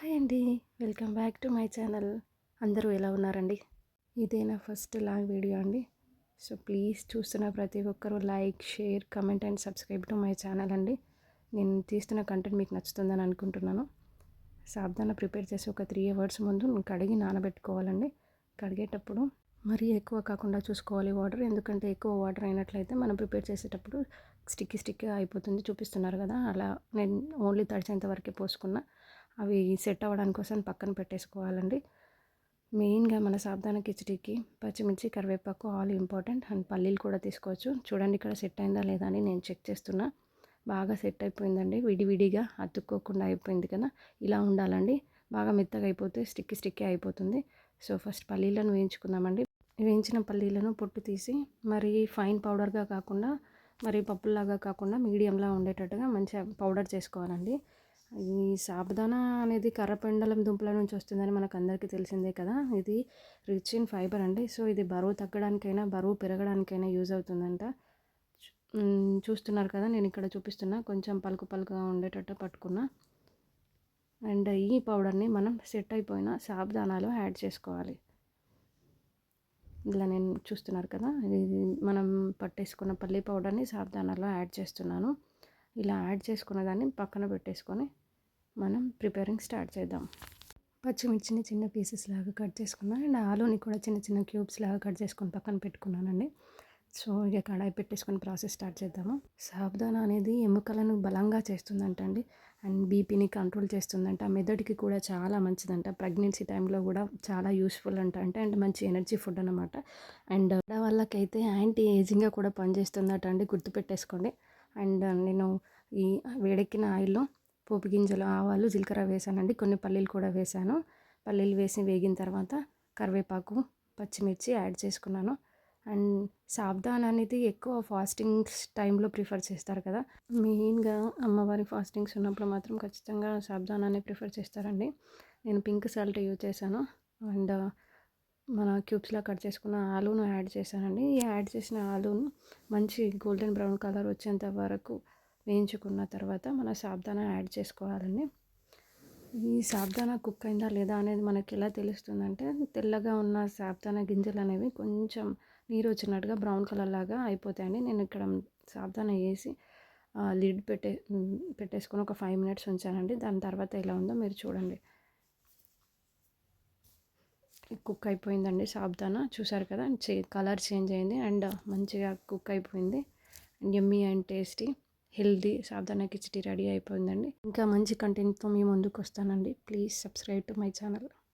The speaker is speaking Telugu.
హాయ్ అండి. Welcome back to my channel. అందరూ ఎలా ఉన్నారండి? ఇదే నా ఫస్ట్ లాంగ్ వీడియో అండి. సో ప్లీజ్ చూస్తున్న ప్రతి ఒక్కరూ like share comment and subscribe to my channel అండి. నేను తీస్తున్న కంటెంట్ మీకు నచ్చుతుందని అనుకుంటున్నాను. సాబ్దాన ప్రిపేర్ చేసి ఒక త్రీ అవర్స్ ముందు కడిగి నానబెట్టుకోవాలండి. కడిగేటప్పుడు మరీ ఎక్కువ కాకుండా చూసుకోవాలి వాటర్. ఎందుకంటే ఎక్కువ వాటర్ అయినట్లయితే మనం ప్రిపేర్ చేసేటప్పుడు స్టిక్కీ స్టిక్కీ అయిపోతుంది. చూపిస్తున్నారు కదా అలా నేను ఓన్లీ తడిచేంత వరకే పోసుకున్నా. అవి సెట్ అవ్వడానికి కోసం పక్కన పెట్టేసుకోవాలండి. మెయిన్గా మన సాబ్దాన కిచడీకి పచ్చిమిర్చి కరివేపాకు ఆల్ ఇంపార్టెంట్. అండ్ పల్లీలు కూడా తీసుకోవచ్చు. చూడండి ఇక్కడ సెట్ అయిందా లేదా అని నేను చెక్ చేస్తున్నా. బాగా సెట్ అయిపోయిందండి. విడివిడిగా అతుక్కోకుండా అయిపోయింది కదా. ఇలా ఉండాలండి. బాగా మెత్తగా అయిపోతే స్టిక్కి స్టిక్కి అయిపోతుంది. సో ఫస్ట్ పల్లీలను వేయించుకుందామండి. వేయించిన పల్లీలను పొట్టు తీసి మరి ఫైన్ పౌడర్గా కాకుండా మరి పప్పులాగా కాకుండా మీడియంలా ఉండేటట్టుగా మంచిగా పౌడర్ చేసుకోవాలండి. ఈ సాబుదానా అనేది కర్రపెండలం దుంపల నుంచి వస్తుందని మనకు అందరికీ తెలిసిందే కదా. ఇది రిచ్ ఇన్ ఫైబర్ అండి. సో ఇది బరువు తగ్గడానికైనా బరువు పెరగడానికైనా యూజ్ అవుతుందంట. చూస్తున్నారు కదా నేను ఇక్కడ చూపిస్తున్నా. కొంచెం పలుకు పలుకుగా ఉండేటట్టు పట్టుకున్నా. అండ్ ఈ పౌడర్ని మనం సెట్ అయిపోయిన సాబుదానాలో యాడ్ చేసుకోవాలి. ఇలా నేను చూస్తున్నారు కదా ఇది మనం పట్టేసుకున్న పల్లి పౌడర్ని సాబుదానాలో యాడ్ చేస్తున్నాను. ఇలా యాడ్ చేసుకున్న దాన్ని పక్కన పెట్టేసుకొని మనం ప్రిపేరింగ్ స్టార్ట్ చేద్దాం. పచ్చిమిర్చిని చిన్న పీసెస్ లాగా కట్ చేసుకున్నాను. అండ్ ఆలూని కూడా చిన్న చిన్న క్యూబ్స్ లాగా కట్ చేసుకొని పక్కన పెట్టుకున్నానండి. సో ఇక కడాయి పెట్టేసుకొని ప్రాసెస్ స్టార్ట్ చేద్దాము. సాబ్దానా అనేది ఎముకలను బలంగా చేస్తుందంట అండి అండ్ బీపీని కంట్రోల్ చేస్తుందంట. మెదడుకి కూడా చాలా మంచిదంట. ప్రెగ్నెన్సీ టైంలో కూడా చాలా యూస్ఫుల్ అంట. అంటే అండ్ మంచి ఎనర్జీ ఫుడ్ అనమాట అండ్ వాళ్ళకైతే యాంటీ ఏజింగ్గా కూడా పనిచేస్తుందట అండి గుర్తుపెట్టేసుకోండి. అండ్ నేను ఈ వేడెక్కిన ఆయిల్లో పోపు గింజలు ఆవాలు జీలకర్ర వేసానండి. కొన్ని పల్లీలు కూడా వేసాను. పల్లీలు వేసి వేగిన తర్వాత కరివేపాకు పచ్చిమిర్చి యాడ్ చేసుకున్నాను. అండ్ సాబ్దాన్ అనేది ఎక్కువ ఫాస్టింగ్స్ టైంలో ప్రిఫర్ చేస్తారు కదా. మెయిన్గా అమ్మవారి ఫాస్టింగ్స్ ఉన్నప్పుడు మాత్రం ఖచ్చితంగా సాబ్దాన్ అనే ప్రిఫర్ చేస్తారండి. నేను పింక్ సాల్ట్ యూజ్ చేశాను. అండ్ మన క్యూబ్స్లో కట్ చేసుకున్న ఆలూను యాడ్ చేశానండి. ఈ యాడ్ చేసిన ఆలూను మంచి గోల్డెన్ బ్రౌన్ కలర్ వచ్చేంత వరకు వేయించుకున్న తర్వాత మన సాబ్దానా యాడ్ చేసుకోవాలండి. ఈ సాబ్దానా కుక్ అయిందా లేదా అనేది మనకి ఎలా తెలుస్తుందంటే తెల్లగా ఉన్న సాబ్దానా గింజలు అనేవి కొంచెం నీరు వచ్చినట్టుగా బ్రౌన్ కలర్ లాగా అయిపోతాయండి. నేను ఇక్కడ సాబ్దానా వేసి లిడ్ పెట్టే పెట్టేసుకొని ఒక ఫైవ్ మినిట్స్ ఉంచానండి. దాని తర్వాత ఎలా ఉందో మీరు చూడండి. కుక్ అయిపోయిందండి సాబ్దానా. చూసారు కదా చే కలర్ చేంజ్ అయింది అండ్ మంచిగా కుక్ అయిపోయింది. And yummy and tasty. Healthy సాధారణ కిచడీ రెడీ అయిపోయిందండి. ఇంకా మంచి కంటెంట్తో మీ ముందుకు వస్తానండి please subscribe to my channel.